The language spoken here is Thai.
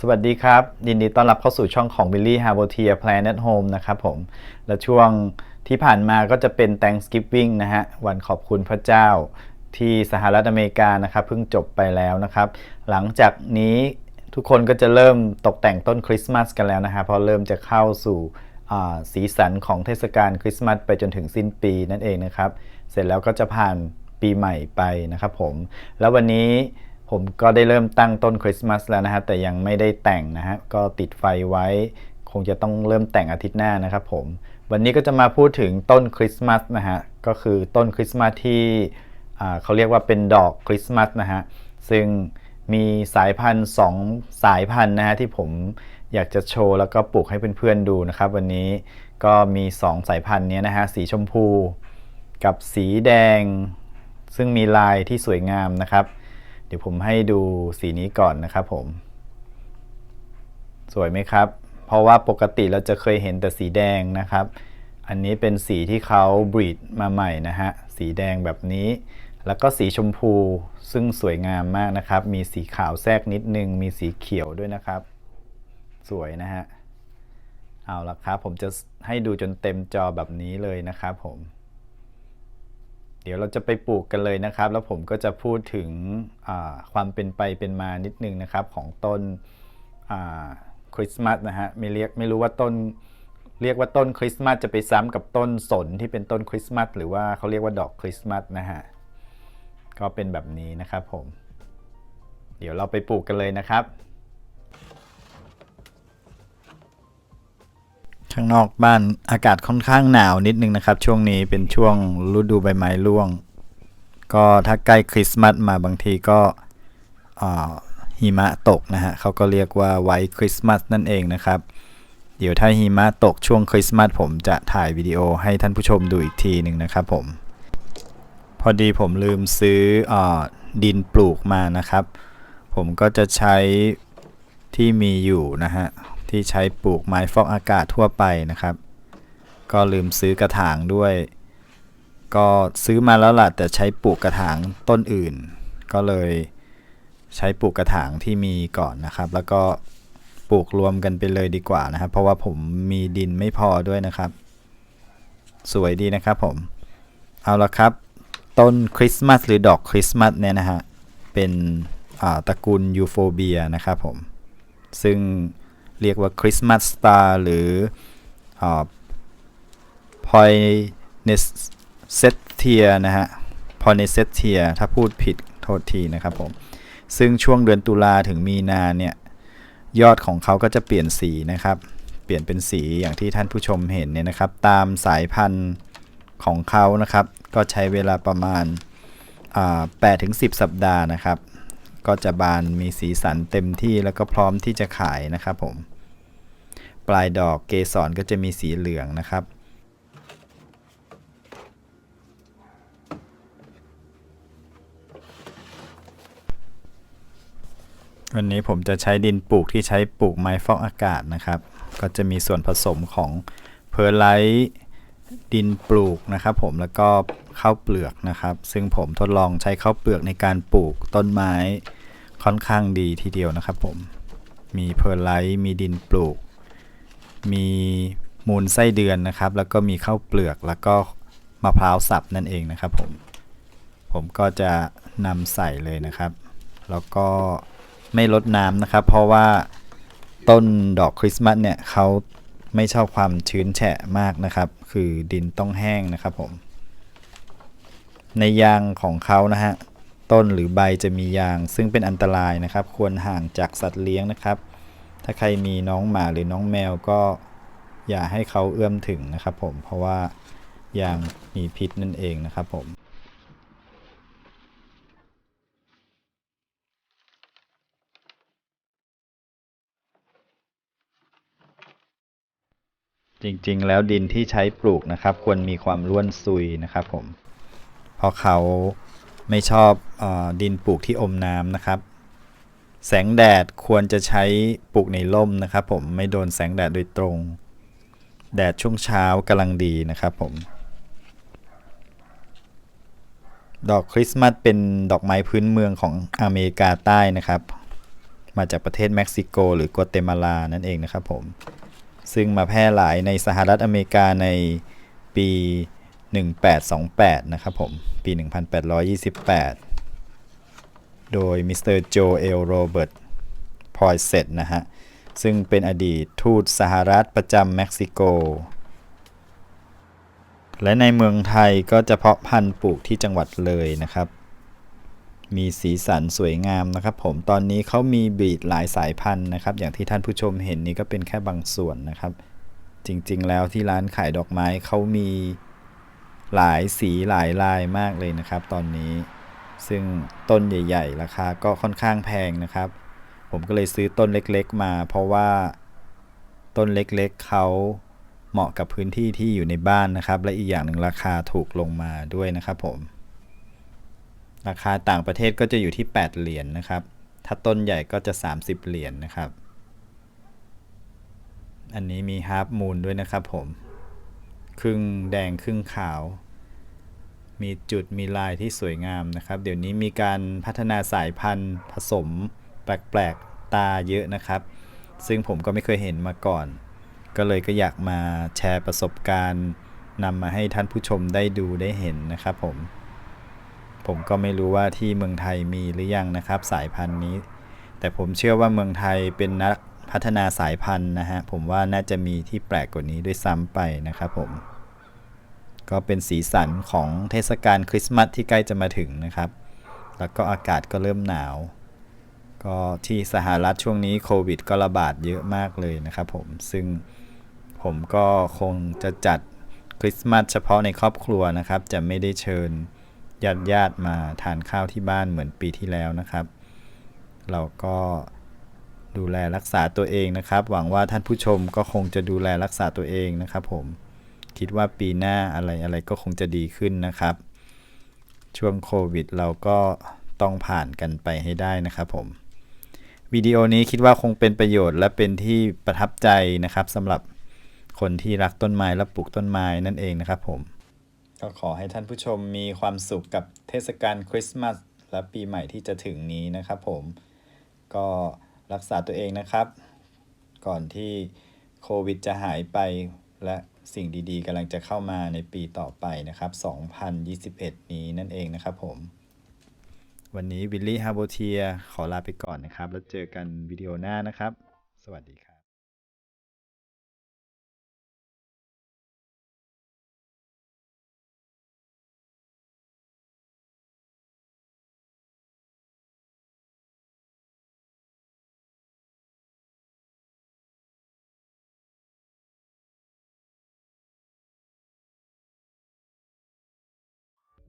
สวัสดีครับ ยินดีต้อนรับเข้าสู่ช่องของ Billy h a r b o t i e r Planet Home นะครับผม และช่วงที่ผ่านมาก็จะเป็น Thanksgiving นะฮะ วันขอบคุณพระเจ้าที่สหรัฐอเมริกานะครับ เพิ่งจบไปแล้วนะครับ หลังจากนี้ทุกคนก็จะเริ่มตกแต่งต้นคริสต์มาสกันแล้วนะฮะเพราะเริ่มจะเข้าสู่สีสันของเทศกาลคริสต์มาสไปจนถึงสิ้นปีนั่นเองนะครับ เสร็จแล้วก็จะผ่านปีใหม่ไปนะครับผม แล้ววันนี้ ผมก็ได้เริ่มตั้งต้นคริสต์มาสแล้วนะฮะแต่ยังไม่ได้แต่งนะฮะก็ติดไฟไว้ คงจะต้องเริ่มแต่งอาทิตย์หน้านะครับผมวันนี้ก็จะมาพูดถึงต้นคริสต์มาสนะฮะก็คือต้นคริสต์มาสที่เขาเรียกว่าเป็นดอกคริสต์มาสนะฮะซึ่งมีสายพันธุ์สองสายพันธุ์นะฮะที่ผมอยากจะโชว์แล้วก็ปลูกให้เพื่อนๆดูนะครับ วันนี้ก็มี 2 สายพันธุ์นี้นะฮะสีชมพู กับสีแดง ซึ่งมีลายที่สวยงามนะครับ เดี๋ยวผมให้ดูสีนี้ก่อนนะครับผม สวยไหมครับ เพราะว่าปกติเราจะเคยเห็นแต่สีแดงนะครับ อันนี้เป็นสีที่เขาบรีดมาใหม่นะฮะ สีแดงแบบนี้ แล้วก็สีชมพูซึ่งสวยงามมากนะครับ มีสีขาวแทรกนิดนึง มีสีเขียวด้วยนะครับ สวยนะฮะ เอาละครับ ผมจะให้ดูจนเต็มจอแบบนี้เลยนะครับผม เดี๋ยวเราจะไปปลูกกันเลยนะครับ แล้วผมก็จะพูดถึงความเป็นไปเป็นมานิดนึงนะครับของต้นคริสต์มาสนะฮะไม่เรียกไม่รู้ว่าต้นเรียกว่าต้นคริสต์มาสจะไปซ้ำกับต้นสนที่เป็นต้นคริสต์มาสหรือว่าเขาเรียกว่าดอกคริสต์มาสนะฮะก็เป็นแบบนี้นะครับผม เดี๋ยวเราไปปลูกกันเลยนะครับ ข้างนอกบ้านอากาศค่อนข้างหนาวนิดนึงนะครับ ช่วงนี้เป็นช่วงฤดูใบไม้ร่วง ก็ถ้าใกล้คริสต์มาสมาบางทีก็หิมะตกนะฮะเขาก็เรียกว่าไวท์คริสต์มาสนั่นเองนะครับ เดี๋ยวถ้าหิมะตกช่วงคริสต์มาสผมจะถ่ายวิดีโอให้ท่านผู้ชมดูอีกทีหนึ่งนะครับผมพอดีผมลืมซื้ออดินปลูกมานะครับ ผมก็จะใช้ที่มีอยู่นะฮะ ที่ใช้ปลูกไม้ฟอกอากาศทั่วไปนะครับ ก็ลืมซื้อกระถางด้วย ก็ซื้อมาแล้วล่ะแต่ใช้ปลูกกระถางต้นอื่น ก็เลยใช้ปลูกกระถางที่มีก่อนนะครับ แล้วก็ปลูกรวมกันไปเลยดีกว่านะครับ เพราะว่าผมมีดินไม่พอด้วยนะครับ สวยดีนะครับผม เอาละครับ ต้นคริสต์มาสหรือดอกคริสต์มาสเนี่ยนะฮะ เป็นตระกูลยูโฟเบียนะครับผม ซึ่ง เรียกว่าคริสต์มาสสตาร์หรือพอยเนสเซตเทียนะฮะพอยเนสเซตเทียถ้าพูดผิดโทษทีนะครับผม ซึ่งช่วงเดือนตุลาถึงมีนาเนี่ย ยอดของเขาก็จะเปลี่ยนสีนะครับ เปลี่ยนเป็นสีอย่างที่ท่านผู้ชมเห็นเนี่ยนะครับ ตามสายพันธุ์ของเขานะครับ ก็ใช้เวลาประมาณ8ถึง10 สัปดาห์นะครับ ก็จะบานมีสีสันเต็มที่แล้วก็พร้อมที่จะขายนะครับผม ปลายดอกเกสรก็จะมีสีเหลืองนะครับ วันนี้ผมจะใช้ดินปลูกที่ใช้ปลูกไม้ฟอกอากาศนะครับ ก็จะมีส่วนผสมของเพอร์ไลท์ ดินปลูกนะครับ ผมแล้วก็ข้าวเปลือกนะครับ ซึ่งผมทดลองใช้ข้าวเปลือกในการปลูกต้นไม้ค่อนข้างดีทีเดียวนะครับ ผม มีเพอร์ไลท์มีดินปลูก มีมูลไส้เดือนนะครับ แล้วก็มีข้าวเปลือกแล้วก็มะพร้าวสับนั่นเองนะครับ ผม ผมก็จะนำใส่เลยนะครับ แล้วก็ไม่ลดน้ำนะครับ เพราะว่าต้นดอกคริสต์มาสเนี่ยเขา ไม่ชอบความชื้นแฉะมากนะครับ คือดินต้องแห้งนะครับผม ในยางของเขานะฮะต้นหรือใบจะมียางซึ่งเป็นอันตรายนะครับ ควรห่างจากสัตว์เลี้ยงนะครับ ถ้าใครมีน้องหมาหรือน้องแมวก็อย่าให้เขาเอื้อมถึงนะครับผมเพราะว่ายางมีพิษนั่นเองนะครับผม จริงๆ แล้วดินที่ใช้ปลูกนะครับ ควรมีความร่วนซุยนะครับผมเพราะเขาไม่ชอบอดินปลูกที่อมน้ำนะครับ แสงแดดควรจะใช้ปลูกในร่มนะครับ ผมไม่โดนแสงแดดโดยตรง แดดช่วงเช้ากำลังดีนะครับผม ดอกคริสต์มาสเป็นดอกไม้พื้นเมืองของอเมริกาใต้นะครับ มาจากประเทศเม็กซิโก หรือกัวเตมาลานั่นเองนะครับผม ซึ่งมาแพร่หลายในสหรัฐอเมริกาในปี 1828 นะครับผม ปี 1828 โดยมิสเตอร์โจเอลโรเบิร์ตพอยเซตนะฮะ ซึ่งเป็นอดีตทูตสหรัฐประจำเม็กซิโก และในเมืองไทยก็จะเพาะพันธุ์ปลูกที่จังหวัดเลยนะครับ มีสีสันสวยงามนะครับผมตอนนี้เขามีบีดหลายสายพันธุ์นะครับ อย่างที่ท่านผู้ชมเห็นนี่ก็เป็นแค่บางส่วนนะครับ จริงๆ แล้วที่ร้านขายดอกไม้เขามีหลายสีหลายลายมากเลยนะครับ ตอนนี้ซึ่งต้นใหญ่ ๆ ราคาก็ค่อนข้างแพงนะครับ ผมก็เลยซื้อต้นเล็กๆ มา เพราะว่าต้นเล็กๆเขาเหมาะกับพื้นที่ที่อยู่ในบ้านนะครับ และอีกอย่างหนึ่งราคาถูกลงมาด้วยนะครับผม ราคาต่างประเทศก็จะอยู่ที่ 8 เหรียญนนะครับ ถ้าต้นใหญ่ก็จะ 30 เหรียญนนะครับ อันนี้มีฮาร์ m มูนด้วยนะครับผม ครึ่งแดงครึ่งขาว มีจุดมีลายที่สวยงามนะครับ เดี๋ยวนี้มีการพัฒนาสายพันธุ์ผสมแปลกๆตาเยอะนะครับ ซึ่งผมก็ไม่เคยเห็นมาก่อน ก็เลยก็อยากมาแชร์ประสบการณ์นำมาให้ท่านผู้ชมได้ดูได้เห็นนะครับผม ผมก็ไม่รู้ว่าที่เมืองไทยมีหรือยังนะครับ สายพันธุ์นี้ แต่ผมเชื่อว่าเมืองไทยเป็นนักพัฒนาสายพันธุ์นะฮะ ผมว่าน่าจะมีที่แปลกกว่านี้ด้วยซ้ำไปนะครับผม ก็เป็นสีสันของเทศกาลคริสต์มาสที่ใกล้จะมาถึงนะครับ แล้วก็อากาศก็เริ่มหนาว ก็ที่สหรัฐช่วงนี้โควิดก็ระบาดเยอะมากเลยนะครับผม ซึ่งผมก็คงจะจัดคริสต์มาสเฉพาะในครอบครัวนะครับ จะไม่ได้เชิญ ญาติญาติมาทานข้าวที่บ้านเหมือนปีที่แล้วนะครับ เราก็ดูแลรักษาตัวเองนะครับ หวังว่าท่านผู้ชมก็คงจะดูแลรักษาตัวเองนะครับ ผมคิดว่าปีหน้าอะไรอะไรก็คงจะดีขึ้นนะครับ ช่วงโควิดเราก็ต้องผ่านกันไปให้ได้นะครับผมวิดีโอนี้คิดว่าคงเป็นประโยชน์และเป็นที่ประทับใจนะครับสำหรับคนที่รักต้นไม้และปลูกต้นไม้นั่นเองนะครับผม ก็ขอให้ท่านผู้ชมมีความสุขกับเทศกาลคริสต์มาสและปีใหม่ที่จะถึงนี้นะครับผม ก็รักษาตัวเองนะครับ ก่อนที่โควิดจะหายไปและสิ่งดีๆกำลังจะเข้ามาในปีต่อไปนะครับ 2021 นี้นั่นเองนะครับผม วันนี้วิลลี่ฮาโบเทียขอลาไปก่อนนะครับ แล้วเจอกันวิดีโอหน้านะครับ สวัสดีครับ